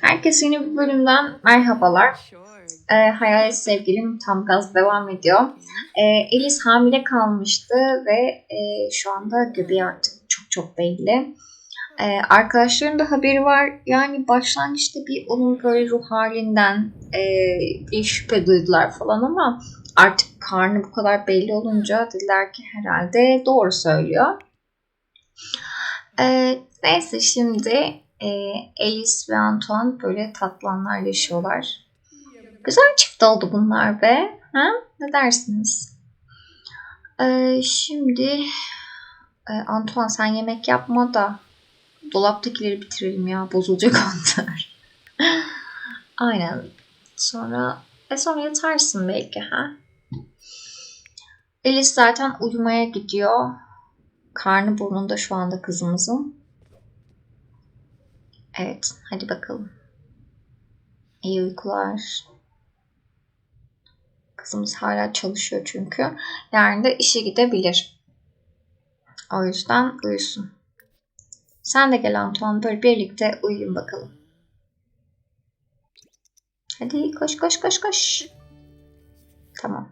Herkese yeni bir bölümden merhabalar. Ee, Hayalet sevgilim tam gaz devam ediyor. Ee, Elis hamile kalmıştı ve e, şu anda göbeği artık çok çok belli. Ee, arkadaşların da haberi var. Yani başlangıçta bir onun böyle ruh halinden e, bir şüphe duydular falan ama artık karnı bu kadar belli olunca dediler ki herhalde doğru söylüyor. Ee, neyse şimdi e, Alice ve Antoine böyle tatlı anlar yaşıyorlar. Güzel çift oldu bunlar be. Ha? Ne dersiniz? Ee, şimdi e, Antoine sen yemek yapma da dolaptakileri bitirelim ya. Bozulacak onlar. Aynen. Sonra e sonra yatarsın belki ha. Alice zaten uyumaya gidiyor. Karnı burnunda şu anda kızımızın. Evet, hadi bakalım. İyi uykular. Kızımız hala çalışıyor çünkü. Yarın da işe gidebilir. O yüzden uyusun. Sen de gel Antoine, böyle birlikte uyuyun bakalım. Hadi koş koş koş koş. Tamam.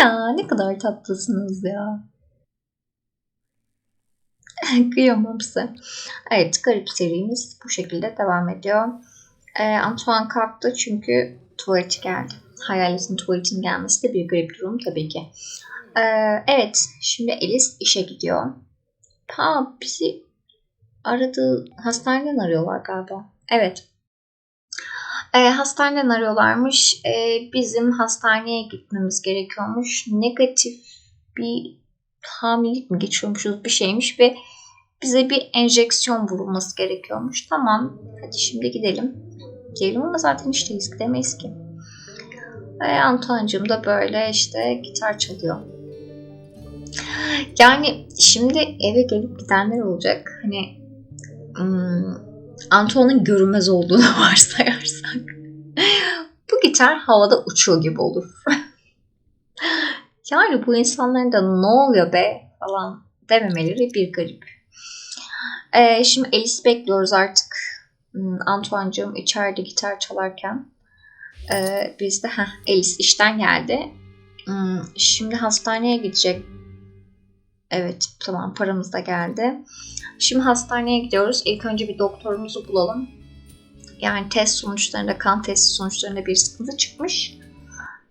Ya ne kadar tatlısınız ya. Kıyamam size. Evet garip serimiz bu şekilde devam ediyor. Ee, Antoine kalktı çünkü tuvaleti geldi. Hayaletin tuvaletin gelmesi de bir garip durum tabii ki. Ee, evet şimdi Alice işe gidiyor. Ha bizi aradı hastaneden arıyorlar galiba. Evet. Ee, hastaneden arıyorlarmış. Ee, bizim hastaneye gitmemiz gerekiyormuş. Negatif bir hamilelik mi geçiyormuşuz bir şeymiş ve bize bir enjeksiyon vurulması gerekiyormuş. Tamam hadi şimdi gidelim. Gidelim ama zaten işteyiz gidemeyiz ki. Ve Antoine'cığım da böyle işte gitar çalıyor. Yani şimdi eve gelip gidenler olacak. Hani hmm, Antoine'ın görünmez olduğunu varsayarsak. bu gitar havada uçuyor gibi olur. yani bu insanların da ne oluyor be falan dememeleri bir garip. Ee, şimdi Alice bekliyoruz artık. Hmm, Antoine'cığım içeride gitar çalarken. Ee, biz de heh, Alice işten geldi. Hmm, şimdi hastaneye gidecek. Evet tamam paramız da geldi. Şimdi hastaneye gidiyoruz. İlk önce bir doktorumuzu bulalım. Yani test sonuçlarında, kan testi sonuçlarında bir sıkıntı çıkmış.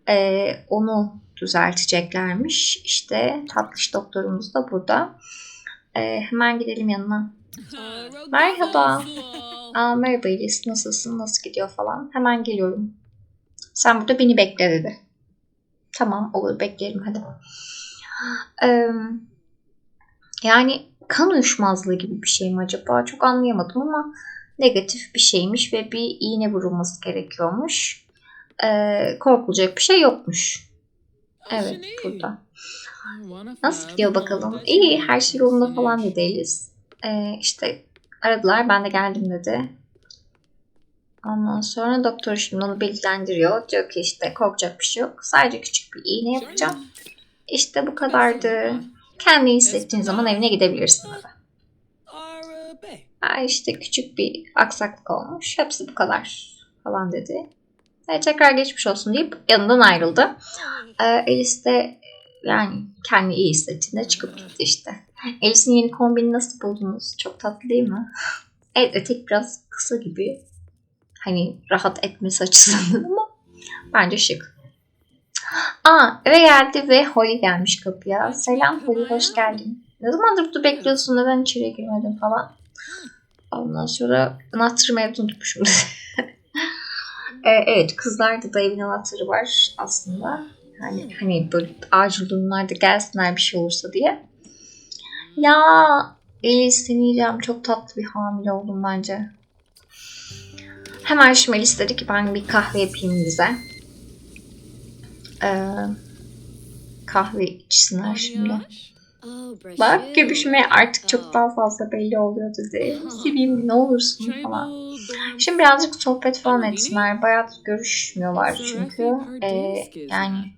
Ee, onu düzelteceklermiş. İşte tatlış doktorumuz da burada. Ee, hemen gidelim yanına. Merhaba. Aa, merhaba Elis. Nasılsın? Nasıl gidiyor falan. Hemen geliyorum. Sen burada beni bekle dedi. Tamam olur bekleyelim hadi. Ee, yani kan uyuşmazlığı gibi bir şey mi acaba? Çok anlayamadım ama negatif bir şeymiş ve bir iğne vurulması gerekiyormuş. Ee, korkulacak bir şey yokmuş. Evet burada. Nasıl gidiyor bakalım? İyi her şey yolunda falan dedi Elis. Ee, işte aradılar ben de geldim dedi. Ondan sonra doktor şimdi onu bilgilendiriyor. Diyor ki işte korkacak bir şey yok. Sadece küçük bir iğne yapacağım. İşte bu kadardı. Kendini hissettiğin zaman evine gidebilirsin dedi. Ha işte küçük bir aksaklık olmuş. Hepsi bu kadar falan dedi. E, tekrar geçmiş olsun deyip yanından ayrıldı. E, Alice de yani kendi iyi hissettiğinde çıkıp gitti işte. Alice'in yeni kombini nasıl buldunuz? Çok tatlı değil mi? Evet etek biraz kısa gibi. Hani rahat etmesi açısından ama bence şık. Aa eve geldi ve Holly gelmiş kapıya. Selam Holly hoş geldin. Ne zamandır burada bekliyorsun neden içeriye girmedin falan. Ondan sonra anahtarımı evde unutmuşum. ee, evet kızlarda da evin anahtarı var aslında. Hani, hani böyle acil durumlarda gelsinler bir şey olursa diye. Ya Elis seni yiyeceğim. Çok tatlı bir hamile oldum bence. Hemen şimdi Elis dedi ki ben bir kahve yapayım bize. Ee, kahve içsinler şimdi. Bak göbüşüme artık çok daha fazla belli oluyor dedi. Seveyim ne olursun falan. Şimdi birazcık sohbet falan etsinler. Bayağı görüşmüyorlar çünkü. Ee, yani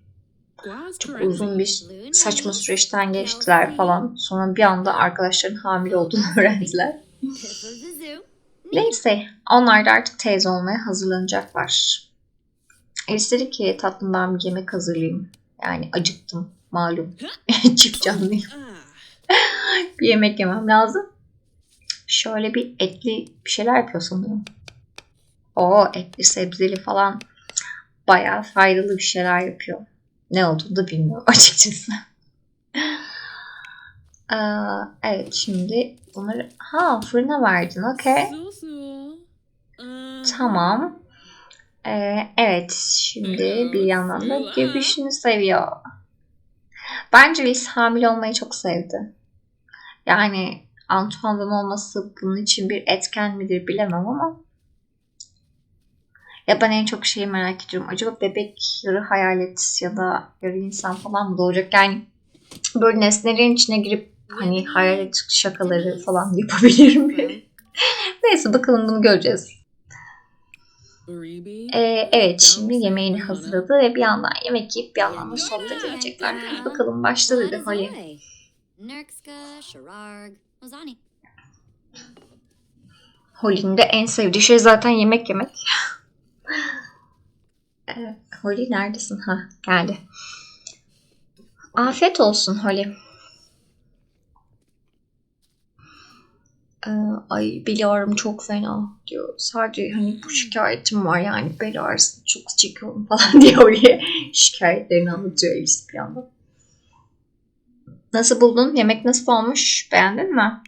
çok uzun bir saçma süreçten geçtiler falan. Sonra bir anda arkadaşların hamile olduğunu öğrendiler. Neyse onlar da artık teyze olmaya hazırlanacaklar. Elis dedi ki tatlım ben bir yemek hazırlayayım. Yani acıktım malum. Çift canlıyım. Bir yemek yemem lazım. Şöyle bir etli bir şeyler yapıyor sanırım. O etli sebzeli falan bayağı faydalı bir şeyler yapıyor. Ne olduğunu da bilmiyorum açıkçası. Aa, evet şimdi bunları ha fırına verdin okey. Tamam. Ee, evet şimdi bir yandan da göbüşünü seviyor. Bence Liz hamile olmayı çok sevdi. Yani Antoine'dan olması bunun için bir etken midir bilemem ama ya ben en çok şeyi merak ediyorum. Acaba bebek yarı hayalet ya da yarı insan falan mı doğacak? Yani böyle nesnelerin içine girip hani hayalet şakaları falan yapabilir mi? Neyse bakalım bunu göreceğiz. Ee, evet şimdi yemeğini hazırladı ve bir yandan yemek yiyip bir yandan da sohbet edecekler. Bakalım başla dedi Holly. Holly'nin de en sevdiği şey zaten yemek yemek. Holly neredesin? Ha geldi. Afiyet olsun Holly. Ee, ay biliyorum çok fena diyor. Sadece hani bu şikayetim var yani bel ağrısı çok çekiyorum falan diye Holly şikayetlerini anlatıyor Alice bir yandan. Nasıl buldun? Yemek nasıl olmuş? Beğendin mi?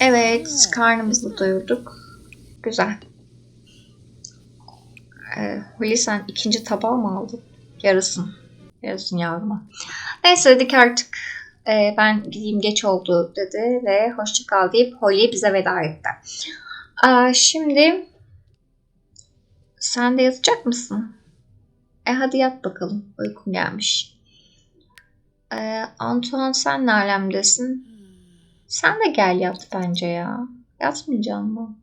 Evet, karnımızı doyurduk. Güzel. Ee, Huli sen ikinci tabağı mı aldın? Yarısın. Yarısın yavruma. Neyse dedik artık e, ben gideyim geç oldu dedi ve hoşça kal deyip Holly bize veda etti. Aa, şimdi sen de yatacak mısın? E hadi yat bakalım. Uykum gelmiş. Ee, Antoine sen ne alemdesin? Sen de gel yat bence ya. Yatmayacak mı?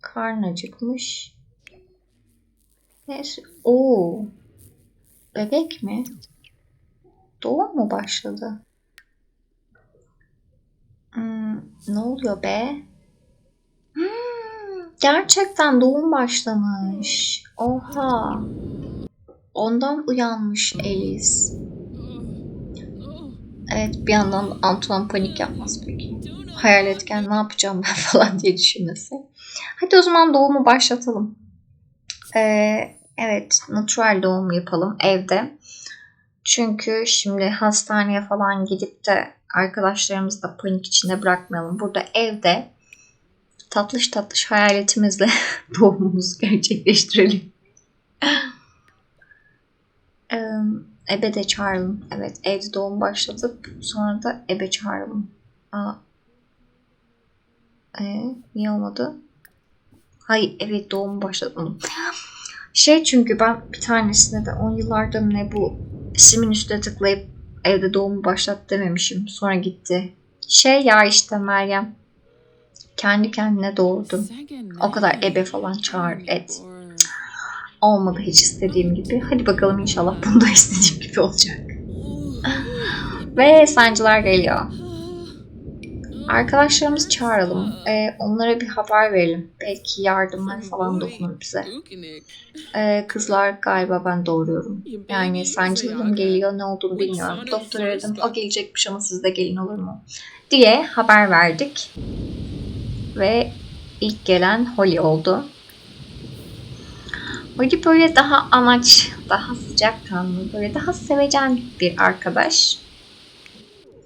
Karnın acıkmış. Neyse. Oo. Bebek mi? Doğum mu başladı? Hmm, ne oluyor be? Gerçekten doğum başlamış. Oha. Ondan uyanmış Alice. Evet bir yandan Antoine panik yapmaz peki. Hayal etken ne yapacağım ben falan diye düşünmesi. Hadi o zaman doğumu başlatalım. Ee, evet natural doğum yapalım evde. Çünkü şimdi hastaneye falan gidip de arkadaşlarımızı da panik içinde bırakmayalım. Burada evde tatlış tatlış hayaletimizle doğumumuzu gerçekleştirelim. Ebe de çağıralım. Evet evde doğum başladık. Sonra da ebe çağıralım. Aa. Ee, niye olmadı? Hayır evet doğum başlatmadım. Şey çünkü ben bir tanesine de 10 yıllarda mı ne bu simin üstüne tıklayıp evde doğumu başlat dememişim. Sonra gitti. Şey ya işte Meryem. Kendi kendine doğurdum. O kadar ebe falan çağır et. Olmadı hiç istediğim gibi. Hadi bakalım inşallah bunda istediğim gibi olacak. Ve sancılar geliyor. Arkadaşlarımızı çağıralım. Ee, onlara bir haber verelim. Belki yardımlar falan dokunur bize. Ee, kızlar galiba ben doğuruyorum. Yani sancılarım geliyor ne olduğunu bilmiyorum. Doktor aradım o gelecekmiş ama siz de gelin olur mu? Diye haber verdik. Ve ilk gelen Holly oldu. Holly böyle daha anaç, daha sıcakkanlı, böyle daha sevecen bir arkadaş.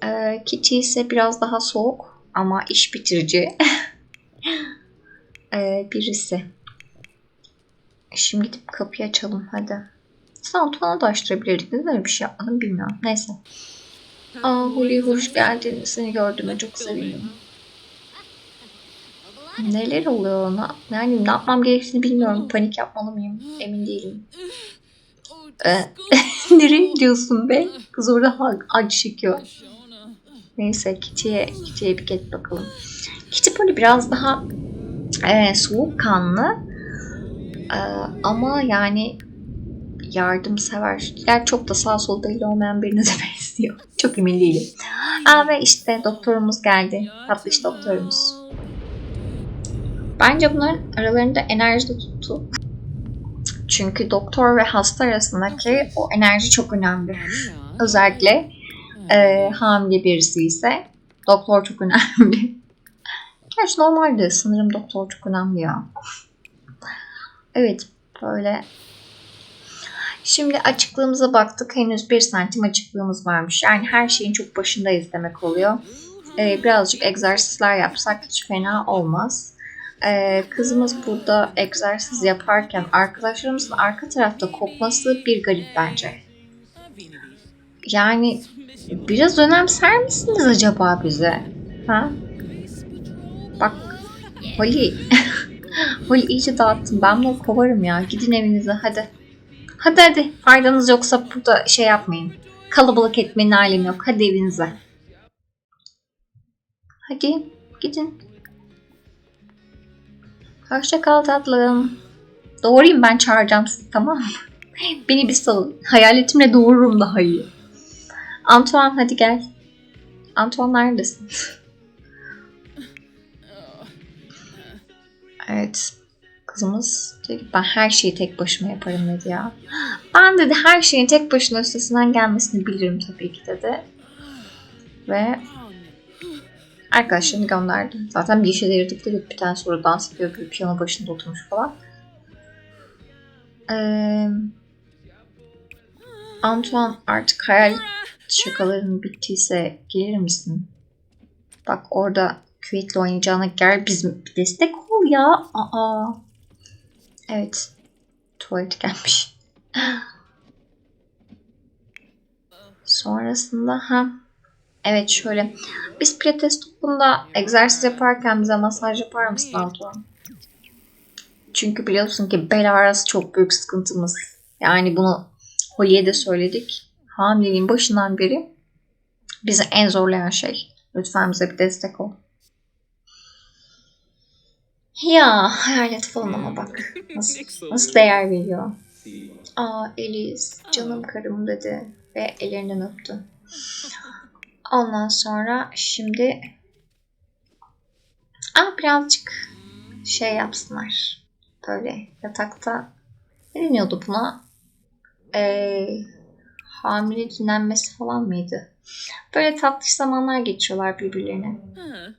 Ee, Kitty ise biraz daha soğuk ama iş bitirici ee, birisi. Şimdi gidip kapıyı açalım hadi. Sen Tuan'a da açtırabilirdik. Neden bir şey yapmadım bilmiyorum. Neyse. Aa Holly hoş geldin. Seni gördüğüme çok sevindim. Neler oluyor ona? Yani ne yapmam gerektiğini bilmiyorum. Panik yapmalı mıyım? Emin değilim. Ee, Nereye gidiyorsun be? Kız orada acı çekiyor. Neyse Kitty'ye Kitty'ye bir get bakalım. Kitty böyle biraz daha e, soğukkanlı e, ama yani yardımsever. Yani çok da sağ sol belli olmayan birine de benziyor. Çok emin değilim. Aa, ve işte doktorumuz geldi. Tatlış doktorumuz. Bence bunların aralarında enerji de tuttu. Çünkü doktor ve hasta arasındaki o enerji çok önemli. Özellikle e, hamile birisi ise doktor çok önemli. Gerçi normalde sanırım doktor çok önemli ya. Evet böyle. Şimdi açıklığımıza baktık. Henüz 1 santim açıklığımız varmış. Yani her şeyin çok başındayız demek oluyor. Ee, birazcık egzersizler yapsak hiç fena olmaz. Ee, kızımız burada egzersiz yaparken arkadaşlarımızın arka tarafta kopması bir garip bence. Yani biraz önemser misiniz acaba bize? Ha? Bak Holly. Holly iyice dağıttın. Ben bunu kovarım ya. Gidin evinize hadi. Hadi hadi. Faydanız yoksa burada şey yapmayın. Kalabalık etmenin alemi yok. Hadi evinize. Hadi gidin. Hoşça kal tatlım. Doğrayayım ben çağıracağım sizi tamam mı? Beni bir salın. Hayaletimle doğururum daha iyi. Antoine hadi gel. Antoine neredesin? Evet. Kızımız dedi ki, ben her şeyi tek başıma yaparım dedi ya. Ben dedi her şeyin tek başına üstesinden gelmesini bilirim tabii ki dedi. Ve arkadaşlarını gönderdi. Zaten bir işe de yaradıkları bir tane sonra dans ediyor. Bir piyano başında oturmuş falan. Ee, Antoine artık hayal şakaların bittiyse gelir misin? Bak orada küvetle oynayacağına gel bizim destek ol ya. Aa. Evet. Tuvalet gelmiş. Sonrasında ha. Evet şöyle. Biz pilates topunda egzersiz yaparken bize masaj yapar mısın Antoine? Çünkü biliyorsun ki bel ağrısı çok büyük sıkıntımız. Yani bunu Holly'e de söyledik. Hamileliğin başından beri bizi en zorlayan şey. Lütfen bize bir destek ol. Ya hayalet falan ama bak. Nasıl, nasıl değer veriyor. Aa Eliz canım karım dedi ve ellerinden öptü. Ondan sonra şimdi Aa, birazcık şey yapsınlar. Böyle yatakta ne deniyordu buna? Ee, hamile dinlenmesi falan mıydı? Böyle tatlış zamanlar geçiriyorlar birbirlerine.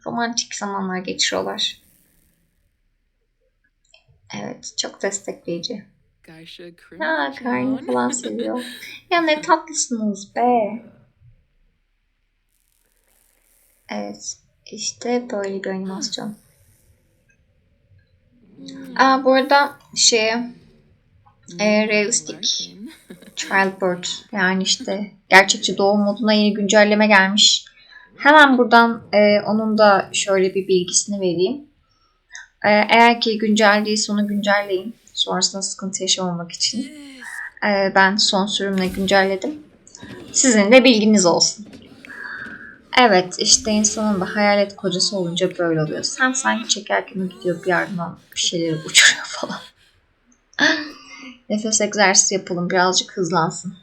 Romantik zamanlar geçiriyorlar. Evet, çok destekleyici. Ha, karnı falan seviyor. Ya ne tatlısınız be. Evet, işte böyle bir animasyon. Aa, bu arada şey, e, realistik childbirth yani işte gerçekçi doğum moduna yeni güncelleme gelmiş. Hemen buradan e, onun da şöyle bir bilgisini vereyim. E, eğer ki güncel değilse onu güncelleyin. Sonrasında sıkıntı yaşamamak için. E, ben son sürümle güncelledim. Sizin de bilginiz olsun. Evet işte insanın da hayalet kocası olunca böyle oluyor. Sen sanki çekerken gidiyor bir yandan bir şeyleri uçuruyor falan. Nefes egzersizi yapalım birazcık hızlansın.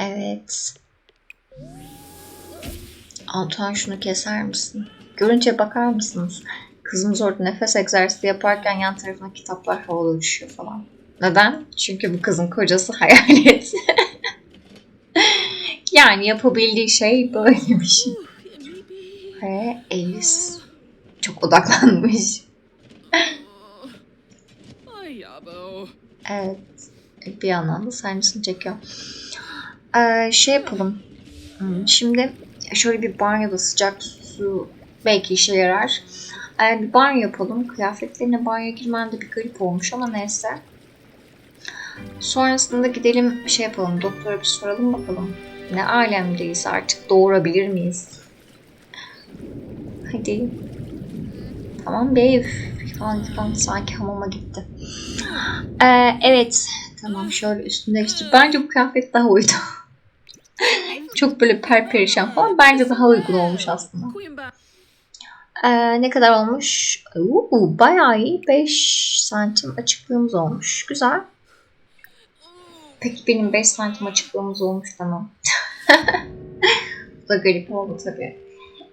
Evet. Antoine şunu keser misin? Görünce bakar mısınız? Kızımız orada nefes egzersizi yaparken yan tarafına kitaplar havada uçuşuyor falan. Neden? Çünkü bu kızın kocası hayalet. yani yapabildiği şey böyle bir şey. Ve Alice çok odaklanmış. Evet. Bir yandan da sancısını çekiyor. Ee, şey yapalım. Şimdi şöyle bir banyoda sıcak su belki işe yarar. Ee, bir banyo yapalım. Kıyafetlerine banyoya girmen de bir garip olmuş ama neyse. Sonrasında gidelim şey yapalım. Doktora bir soralım bakalım. Ne alemdeyiz artık doğurabilir miyiz? Hadi. Tamam be. Falan falan sanki hamama gitti. Ee, evet. Tamam şöyle üstünü değiştir. Bence bu kıyafet daha uydu. Çok böyle perperişan falan. Bence daha uygun olmuş aslında. Ee, ne kadar olmuş? Oo, bayağı iyi. 5 santim açıklığımız olmuş. Güzel. Peki benim 5 santim açıklığımız olmuş tamam. Bu da garip oldu tabii.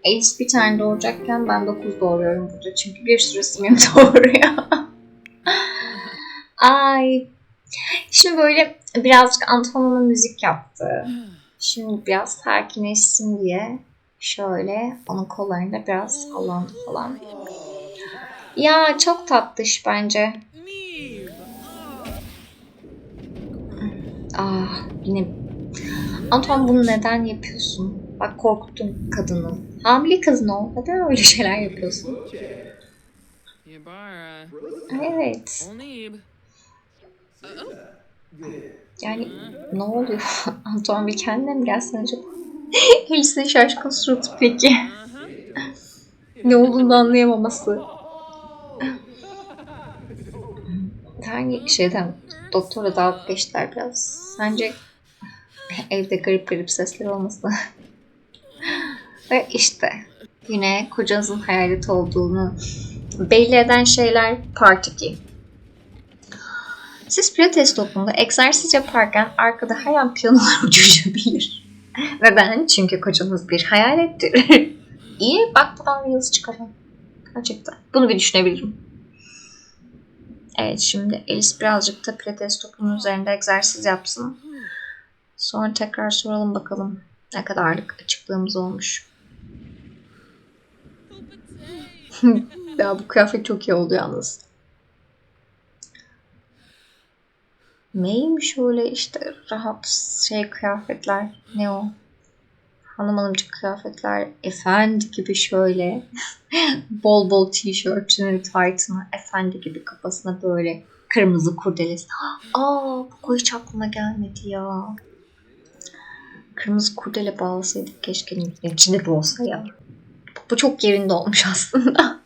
Alice bir tane doğuracakken ben 9 doğuruyorum burada. Çünkü bir sürü simim doğuruyor. Ay. Şimdi böyle birazcık Anton'un müzik yaptı. Şimdi biraz sakinleşsin diye şöyle onun kollarında biraz sallandı falan. Ya çok tatlış bence. Ah yine Anton bunu neden yapıyorsun? Bak korkuttun kadını. Hamile kadın ol. Neden öyle şeyler yapıyorsun? Evet. Yani ne oluyor? Anton bir kendine mi gelsin acaba? Alice'in şaşkın suratı peki. ne olduğunu anlayamaması. Hangi şeyden doktora dalga geçtiler biraz. Sence evde garip garip sesler olması. Ve işte yine kocanızın hayalet olduğunu belli eden şeyler part 2. Siz pilates toplumunda egzersiz yaparken arkada her an piyanolar uçuşabilir. Neden? Çünkü kocanız bir hayalettir. İyi bakmadan Reels çıkarın. Gerçekten. Bunu bir düşünebilirim. Evet şimdi Alice birazcık da pilates topumun üzerinde egzersiz yapsın. Sonra tekrar soralım bakalım ne kadarlık açıklığımız olmuş. ya bu kıyafet çok iyi oldu yalnız. Neymiş öyle işte rahat şey kıyafetler. Ne o? Hanım hanımcık kıyafetler. Efendi gibi şöyle. bol bol tişörtünü, taytını. Efendi gibi kafasına böyle kırmızı kurdelesi. Aa bu hiç aklıma gelmedi ya. Kırmızı kurdele bağlasaydık keşke içinde de olsa ya. Bu çok yerinde olmuş aslında.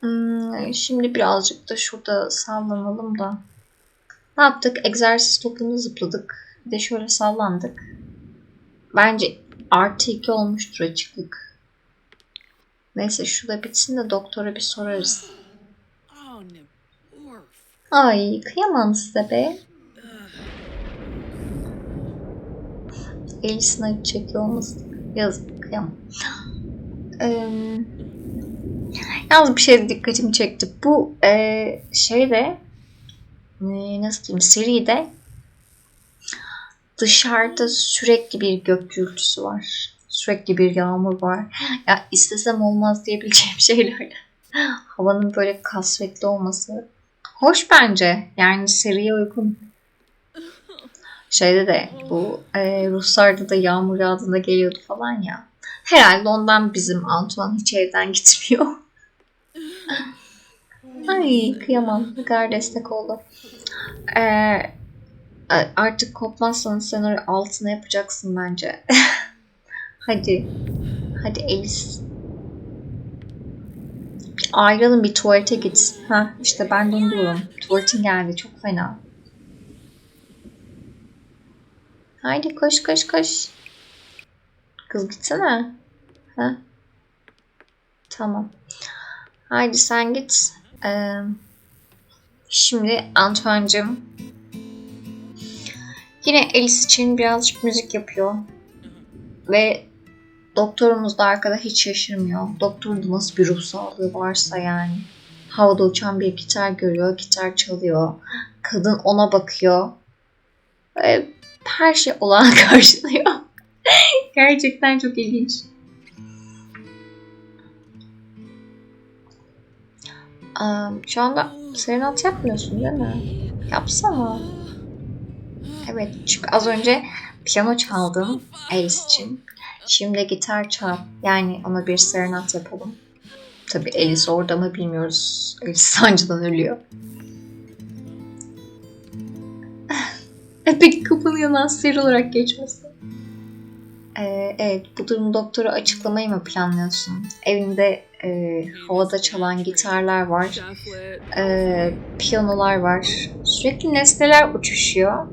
Hmm, şimdi birazcık da şurada sallanalım da. Ne yaptık? Egzersiz topunu zıpladık. Bir de şöyle sallandık. Bence artı iki olmuştur açıklık. Neyse şu bitsin de doktora bir sorarız. Ay kıyamam size be. Acı çekiyor olması. Yazık kıyamam. Ee, yalnız bir şey dikkatimi çekti. Bu e, şeyde e, nasıl diyeyim seride dışarıda sürekli bir gök gürültüsü var. Sürekli bir yağmur var. Ya istesem olmaz diyebileceğim şeyler. Havanın böyle kasvetli olması. Hoş bence. Yani seriye uygun. Şeyde de bu e, Ruslar'da da yağmur yağdığında geliyordu falan ya. Herhalde ondan bizim Antoine hiç evden gitmiyor. Ay kıyamam. Ne kadar destek oldu. Ee, artık kopmazsanız sen oraya altına yapacaksın bence. Hadi. Hadi. Bir ayrılın bir tuvalete git. Ha işte ben diyorum. Tuvaletin geldi çok fena. Haydi koş koş koş. Kız gitsene. Ha? Tamam. Haydi sen git. Ee, şimdi Antoine'cığım yine Alice için birazcık müzik yapıyor. Ve doktorumuz da arkada hiç şaşırmıyor. Doktorun da nasıl bir ruh sağlığı varsa yani. Havada uçan bir gitar görüyor. Gitar çalıyor. Kadın ona bakıyor. Ve her şey olağan karşılıyor. Gerçekten çok ilginç. Um, şu anda serenat yapmıyorsun değil mi? Yapsana. Evet çünkü az önce piyano çaldım Alice için. Şimdi gitar çal. Yani ona bir serenat yapalım. Tabi Alice orada mı bilmiyoruz. Alice sancıdan ölüyor. E peki kapının yanından seri olarak geçmesi? Ee, evet bu durumu doktora açıklamayı mı planlıyorsun? Evinde e, havada çalan gitarlar var. E, piyanolar var. Sürekli nesneler uçuşuyor.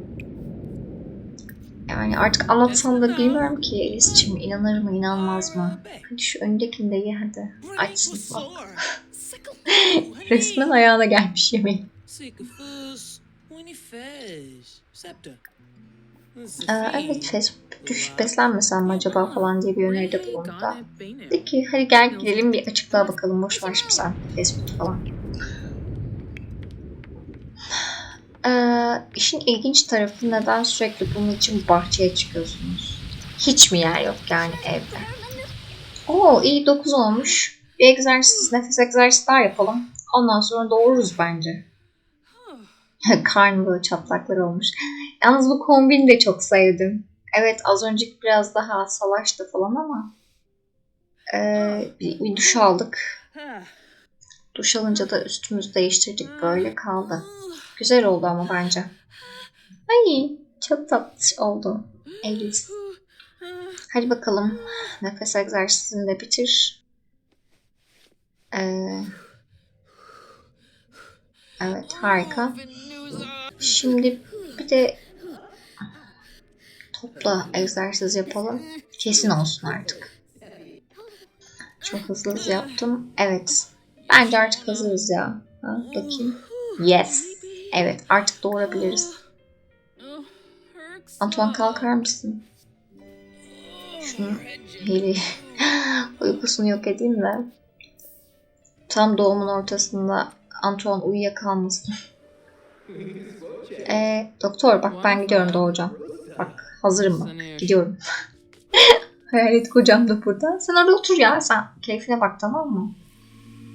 Yani artık anlatsam da bilmiyorum ki Elis'ciğim inanır mı inanmaz mı? Hadi şu öndekini de ye hadi. Açsın bak. Resmen ayağına gelmiş yemeği. Ee, evet fast food düşük beslenmesem mi acaba falan diye bir öneride bulundu da. Dedi ki hadi gel gidelim bir açıklığa bakalım boş ver şimdi sen fast food falan. Ee, işin ilginç tarafı neden sürekli bunun için bahçeye çıkıyorsunuz? Hiç mi yer yok yani evde? Oo iyi 9 olmuş. Bir egzersiz, nefes egzersizi daha yapalım. Ondan sonra doğururuz bence. Karnı böyle çatlaklar olmuş. Yalnız bu kombini de çok sevdim. Evet az önceki biraz daha salaştı falan ama ee, bir, bir duş aldık. Duş alınca da üstümüzü değiştirdik. Böyle kaldı. Güzel oldu ama bence. Ay çok tatlı oldu. Elis. Hadi bakalım. Nefes egzersizini de bitir. Ee, evet harika. Şimdi bir de topla egzersiz yapalım. Kesin olsun artık. Çok hızlı hızlı yaptım. Evet. Bence artık hazırız ya. Ha, bakayım. Yes. Evet artık doğurabiliriz. Antoine kalkar mısın? Şunun hile uykusunu yok edeyim de. Tam doğumun ortasında Antoine uyuyakalmasın. Ee, doktor bak ben gidiyorum doğuracağım. Bak hazırım bak. Gidiyorum. Hayalet kocam da burada. Sen orada otur ya. Sen keyfine bak tamam mı?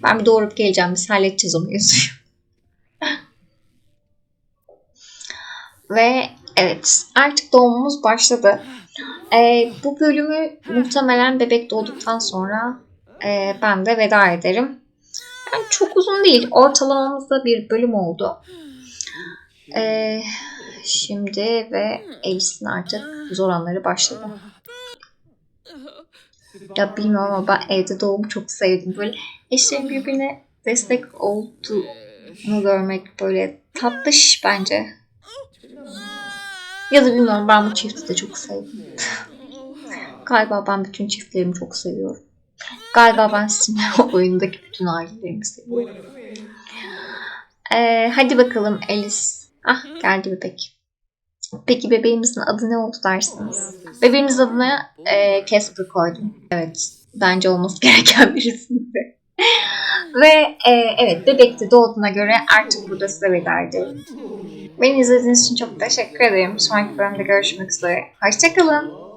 Ben bir doğurup geleceğim. Biz halledeceğiz o mevzuyu. Ve evet artık doğumumuz başladı. Ee, bu bölümü muhtemelen bebek doğduktan sonra e, ben de veda ederim. Yani çok uzun değil. Ortalamamızda bir bölüm oldu. Ee, şimdi ve Alice'in artık zor anları başladı. Ya bilmiyorum ama ben evde doğumu çok sevdim. Böyle eşlerin birbirine destek olduğunu görmek böyle tatlış bence. Ya da bilmiyorum ben bu çifti de çok sevdim. Galiba ben bütün çiftlerimi çok seviyorum. Galiba ben Sim'le oyundaki bütün ailelerimi seviyorum. Ee, hadi bakalım Alice. Ah geldi bebek. Peki bebeğimizin adı ne oldu dersiniz? Bebeğimizin adına e, Casper koydum. Evet. Bence olması gereken birisiydi. Ve e, evet bebek de doğduğuna göre artık burada size veda. Beni izlediğiniz için çok teşekkür ederim. Sonraki bölümde görüşmek üzere. Hoşçakalın.